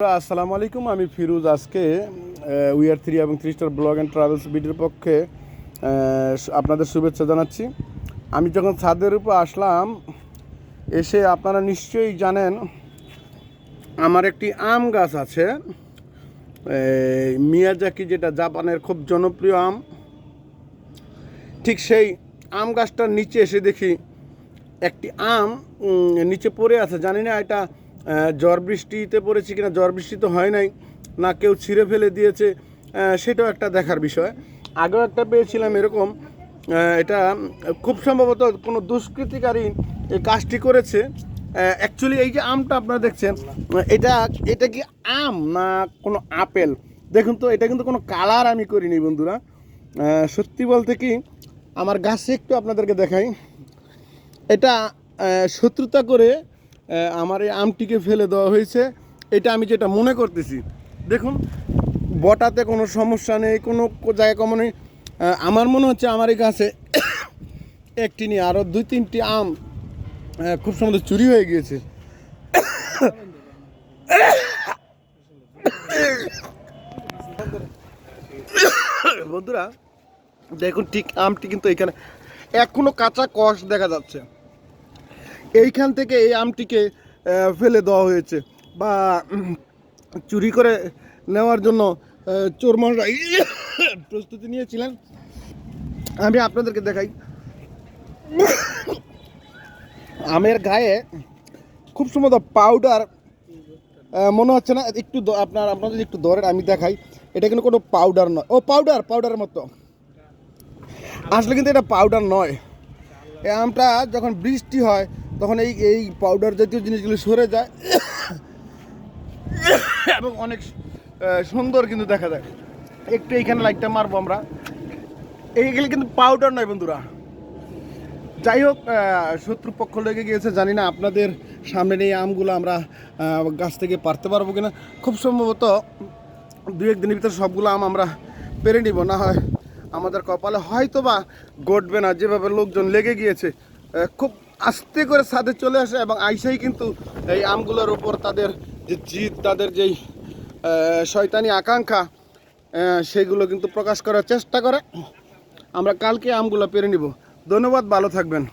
আসসালামু আলাইকুম। আমি ফিরোজ আজকে উইয়ার থ্রি এবং three star blog and travels বিডির পক্ষে আপনাদের শুভেচ্ছা জানাচ্ছি। আমি যখন ছাদের উপর আসলাম, এসে আপনারা নিশ্চয়ই জানেন, আমার একটি আম গাছ আছে। মিয়াজাকি যেটা জাপানের খুব জনপ্রিয় আম, ঠিক সেই আম গাছটার নিচে এসে দেখি একটি আম নিচে পড়ে আছে। জানি না এটা ঝড় বৃষ্টিতে পড়েছে কিনা ঝড় বৃষ্টি তো হয় নাই, না কেউ ছিঁড়ে ফেলে দিয়েছে সেটাও একটা দেখার বিষয়। আগেও একটা পেয়েছিলাম এরকম এটা খুব সম্ভবত কোনো দুষ্কৃতিকারী এই কাজটি করেছে। অ্যাকচুয়ালি এই যে আমটা আপনারা দেখছেন, এটা এটা কি আম না কোনো আপেল? দেখুন তো, এটা কিন্তু কোনো কালার আমি করিনি বন্ধুরা। সত্যি বলতে কি, আমার গাছে একটু আপনাদেরকে দেখাই। এটা শত্রুতা করে আমার এই আমটিকে ফেলে দেওয়া হয়েছে। এটা আমি যেটা মনে করতেছি, দেখুন, বটাতে কোনো সমস্যা নেই, কোনো জায়গায় কমন আমার মনে হচ্ছে আমার এই গাছে একটি নিয়ে আরও দুই তিনটি আম খুব সম্ভবত চুরি হয়ে গিয়েছে। বন্ধুরা, দেখুন ঠিক আমটি কিন্তু এখানে এখনও কাঁচা কষ দেখা যাচ্ছে। এইখান থেকে এই আমটিকে ফেলে দেওয়া হয়েছে বা চুরি করে নেওয়ার জন্য চোরমানরা প্রস্তুতি নিয়েছিলেন। আমি আপনাদেরকে দেখাই। আমের গায়ে খুব সম্ভবত পাউডার মনে হচ্ছে না। একটু আপনার আপনার যদি একটু ধরেন, আমি দেখাই। এটা কিন্তু কোনো পাউডার নয়। ও পাউডার পাউডারের মতো। আসলে কিন্তু এটা পাউডার নয়। এই আমটা যখন বৃষ্টি হয় তখন এই এই পাউডার জাতীয় জিনিসগুলো সরে যায়। এবং অনেক সুন্দর কিন্তু দেখা যায়। একটু এইখানে লাইটটা মারবো আমরা। এইগুলো কিন্তু পাউডার নয় বন্ধুরা। যাই হোক শত্রুপক্ষ লেগে গিয়েছে। জানি না আপনাদের সামনে এই আমগুলো আমরা গাছ থেকে পারতে পারব কিনা। খুব সম্ভবত দু এক দিনের ভিতরে সবগুলো আম আমরা পেরে নিব। না হয় আমাদের কপালে হয়তো বা ঘটবে না। যেভাবে লোকজন লেগে গিয়েছে খুব আস্তে করে ছাদে চলে আসে এবং আইসাই কিন্তু এই আমগুলোর ওপর তাদের যে জিদ, তাদের যেই শয়তানি আকাঙ্ক্ষা সেগুলো কিন্তু প্রকাশ করার চেষ্টা করে। আমরা কালকে আমগুলো পেরে নিব। ধন্যবাদ, ভালো থাকবেন।